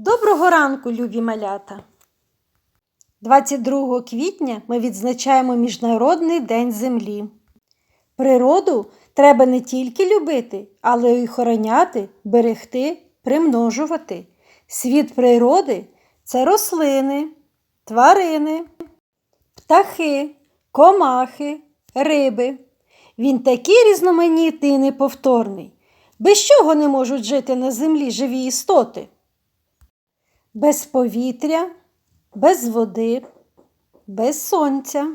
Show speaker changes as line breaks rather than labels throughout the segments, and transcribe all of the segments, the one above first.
Доброго ранку, любі малята! 22 квітня ми відзначаємо Міжнародний день землі. Природу треба не тільки любити, але й охороняти, берегти, примножувати. Світ природи це рослини, тварини, птахи, комахи, риби. Він такий різноманітний і неповторний. Без чого не можуть жити на землі живі істоти? Без повітря, без води, без сонця.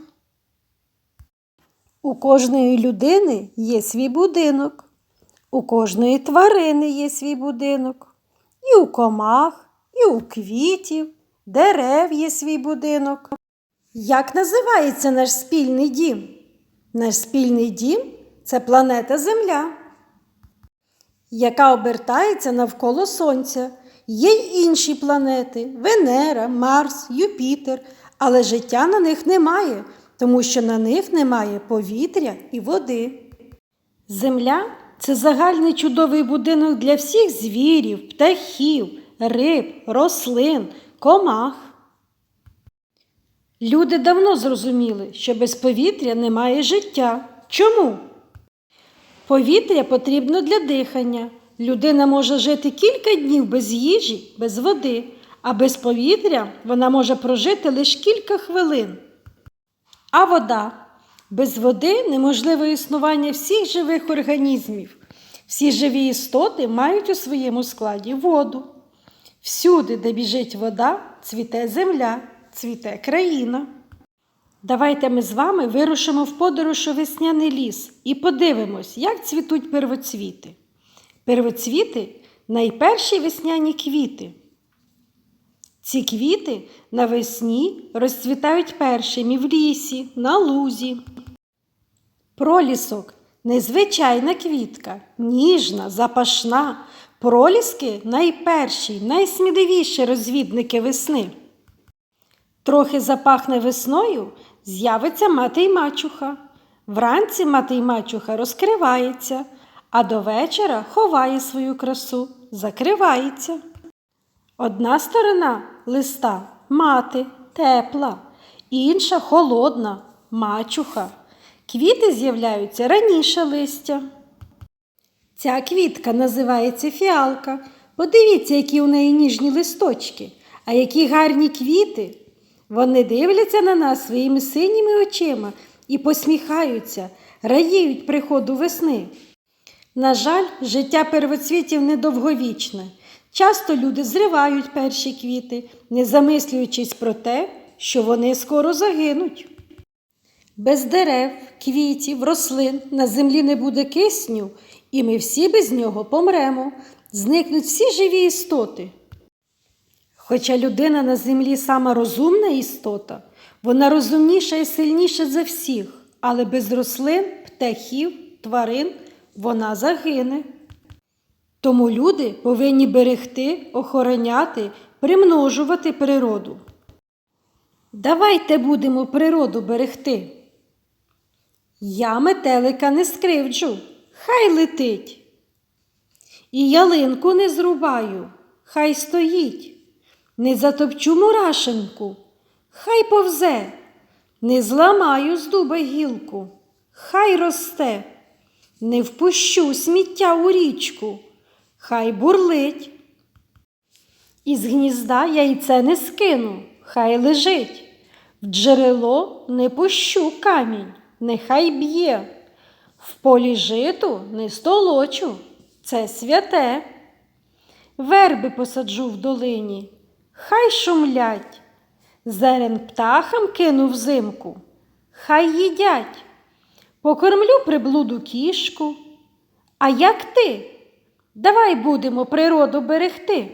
У кожної людини є свій будинок, у кожної тварини є свій будинок, і у комах, і у квітів, дерев є свій будинок. Як називається наш спільний дім? Наш спільний дім це планета Земля, яка обертається навколо Сонця. Є й інші планети Венера, Марс, Юпітер, але життя на них немає, тому що на них немає повітря і води. Земля це загальний чудовий будинок для всіх звірів, птахів, риб, рослин, комах. Люди давно зрозуміли, що без повітря немає життя. Чому? Повітря потрібно для дихання. Людина може жити кілька днів без їжі, без води, а без повітря вона може прожити лише кілька хвилин. А вода. Без води неможливе існування всіх живих організмів. Всі живі істоти мають у своєму складі воду. Всюди, де біжить вода, цвіте земля, цвіте країна. Давайте ми з вами вирушимо в подорож у весняний ліс і подивимось, як цвітуть первоцвіти. Первоцвіти найперші весняні квіти. Ці квіти навесні розцвітають першими в лісі, на лузі. Пролісок незвичайна квітка, ніжна, запашна. Проліски найперші, найсміливіші розвідники весни. Трохи запахне весною, з'явиться мати й мачуха. Вранці мати й мачуха розкривається, а до вечора ховає свою красу, закривається. Одна сторона листа мати, тепла, інша холодна, мачуха. Квіти з'являються раніше листя. Ця квітка називається фіалка. Подивіться, які у неї ніжні листочки, а які гарні квіти. Вони дивляться на нас своїми синіми очима і посміхаються, радіють приходу весни. На жаль, життя первоцвітів недовговічне. Часто люди зривають перші квіти, не замислюючись про те, що вони скоро загинуть. Без дерев, квітів, рослин на землі не буде кисню, і ми всі без нього помремо, зникнуть всі живі істоти. Хоча людина на землі сама розумна істота, вона розумніша і сильніша за всіх, але без рослин, птахів, тварин вона загине. Тому люди повинні берегти, охороняти, примножувати природу. Давайте будемо природу берегти. Я метелика не скривджу, хай летить. І ялинку не зрубаю, хай стоїть. Не затопчу мурашинку, хай повзе, не зламаю з дуба гілку, хай росте, не впущу сміття у річку, хай бурлить. Із гнізда яйце не скину, хай лежить. В джерело не пущу камінь, нехай б'є. В полі житу не столочу, це святе. Верби посаджу в долині, хай шумлять. Зерен птахам кину взимку, хай їдять. Покормлю приблуду кішку. А як ти? Давай будемо природу берегти.